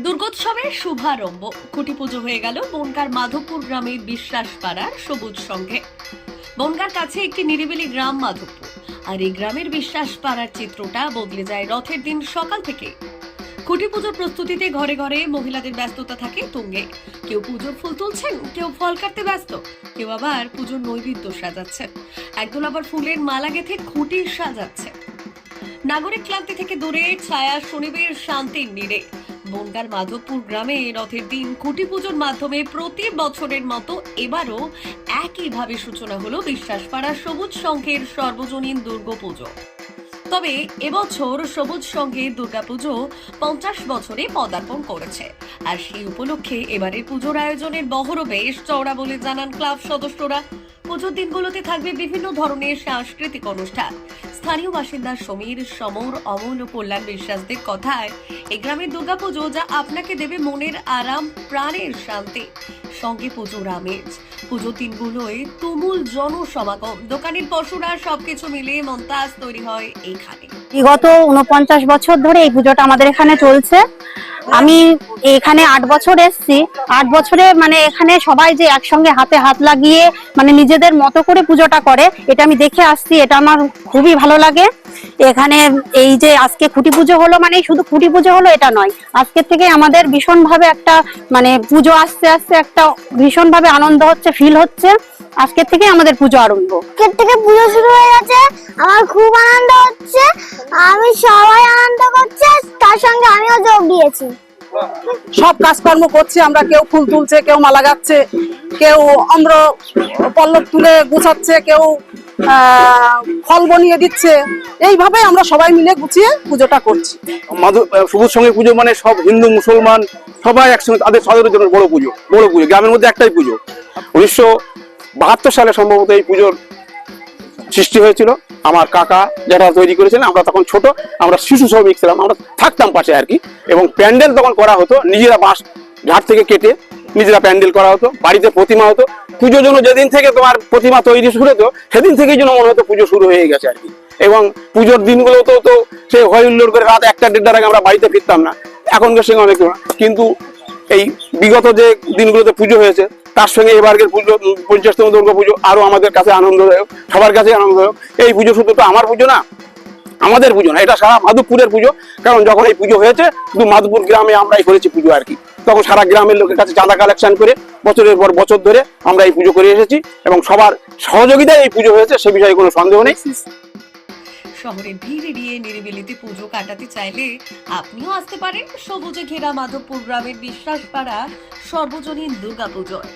দুর্গোৎসবের শুভারম্ভ। খুঁটি পুজো হয়ে গেল বনগার মাধবপুর গ্রামের বিশ্বাস পাড়ার সবুজ সঙ্গে। বনগার কাছে একটি নিরিবিলি গ্রাম মাধবপুর। আর এই গ্রামের বিশ্বাস পাড়ার চিত্রটা বদলে যায় রথের দিন সকাল থেকে। খুঁটি পুজোর প্রস্তুতিতে ঘরে ঘরে মহিলাদের ব্যস্ততা থাকে তুঙ্গে। কেউ পুজোর ফুল তুলছেন, কেউ ফল কাটতে ব্যস্ত। কেউ আবার পুজোর নৈবেদ্য সাজাচ্ছেন। একদল আবার ফুলের মালা গেথে খুঁটি সাজাচ্ছে। নাগরিক ক্লান্তি থেকে দূরে, ছায়া, শনিবের শান্তির নীড়ে বনগার মাধবপুর গ্রামে রথের দিন খুঁটি পুজোর মাধ্যমে প্রতি বছরের মতো এবারও একইভাবে সূচনা হলো বিশ্বাসপাড়া সবুজ সংঘের সর্বজনীন দুর্গাপুজো তবে এবছর সবুজ সংঘের দুর্গাপুজো পঞ্চাশ বছরে পদার্পণ করেছে। আর সেই উপলক্ষে এবারে পুজোর আয়োজনের বহরও বেশ চওড়া বলে জানান ক্লাব সদস্যরা। পুজোর দিনগুলোতে থাকবে বিভিন্ন ধরনের সাংস্কৃতিক অনুষ্ঠান। স্থানীয় বাসিন্দা সমীর সমর, অমল ও কল্যাণ বিশ্বাসদের কথায় এই গ্রামের দুর্গাপুজো যা আপনাকে দেবে মনের আরাম, প্রাণের শান্তি। সঙ্গে পুজোর আমেজ। পুজো দিনগুলোয় তুমুল জনসমাগম। দোকানের পশুরা সবকিছু মিলে মন্তাজ তৈরি হয় এইখানে বিগত উনপঞ্চাশ বছর ধরে এই পুজোটা আমাদের এখানে চলছে। আমি এখানে আট বছর এসেছি। আট বছরে মানে এখানে সবাই যে একসঙ্গে হাতে হাত লাগিয়ে মানে নিজেদের মতো করে পুজোটা করে, এটা আমি দেখে আসছি। এটা আমার খুবই ভালো লাগে। এখানে এই যে আজকে খুঁটি পুজো হলো মানে শুধু খুঁটি পুজো হলো এটা নয়। আজকে থেকে আমাদের ভীষণ ভাবে একটা মানে পুজো আসতে আসতে একটা ভীষণ ভাবে আনন্দ হচ্ছে ফিল হচ্ছে। আজকের থেকে আমাদের পুজো আরম্ভ। আজকের থেকে পুজো শুরু হয়ে গেছে আমার খুব আনন্দ হচ্ছে আমি সবাই আনন্দ করছে তার সঙ্গে আমিও যোগ দিয়েছি। সব কাজকর্ম করছি আমরা কেউ ফুল তুলছে কেউ মালা গাচ্ছে কেউ অম্র পল্লব তুলে গুছাচ্ছে কেউ ফল বনিয়ে দিচ্ছে। এইভাবে আমরা সবাই মিলে গুছিয়ে পুজোটা করছি। সবুজ সঙ্গে পুজো মানে সব হিন্দু, মুসলমান, সবাই একসঙ্গে তাদের সদরের জন্য বড় পুজো বড় পুজো, গ্রামের মধ্যে একটাই পুজো। উনিশশো বাহাত্তর সালে সম্ভবত এই পুজোর সৃষ্টি হয়েছিল। আমার কাকা যারা তৈরি করেছিলেন, আমরা তখন ছোট, আমরা শিশু শ্রমিক ছিলাম, আমরা থাকতাম পাশে আর কি। এবং প্যান্ডেল তখন করা হতো, নিজেরা বাঁশ ঝাড় থেকে কেটে নিজেরা প্যান্ডেল করা হতো, বাড়িতে প্রতিমা হতো। পুজোর জন্য যেদিন থেকে তোমার প্রতিমা তৈরি শুরু হতো, সেদিন থেকেই যেন মনে হতো পুজো শুরু হয়ে গেছে আর কি। এবং পুজোর দিনগুলোতেও তো সে হই হুল্লোড় করে রাত একটা দেড়টার আগে আমরা বাড়িতে ফিরতাম না। এখনকার সঙ্গে অনেক কিন্তু এই বিগত যে দিনগুলোতে পুজো হয়েছে, তার সঙ্গে এবারের পুজো, পঞ্চাশতম দুর্গা পুজো আরও আমাদের কাছে আনন্দদায়ক, সবার কাছে আনন্দদায়ক। এই পুজো শুধু তো আমার পুজো না, আমাদের পুজো না, এটা সারা মাধবপুরের পুজো। কারণ যখন এই পুজো হয়েছে, শুধু মাধবপুর গ্রামে আমরাই করেছি পুজো আর কি। তখন সারা গ্রামের লোকের কাছে চাঁদা কালেকশন করে বছরের পর বছর ধরে আমরা এই পুজো করে এসেছি এবং সবার সহযোগিতায় এই পুজো হয়েছে, সে বিষয়ে কোনো সন্দেহ নেই। শহরে ভিড় এড়িয়ে নিরিবিলিতে পুজো কাটাতে চাইলে আপনিও আসতে পারেন সবুজে ঘেরা মাধবপুর গ্রামের বিশ্বাসপাড়া সর্বজনীন দুর্গাপুজোয়।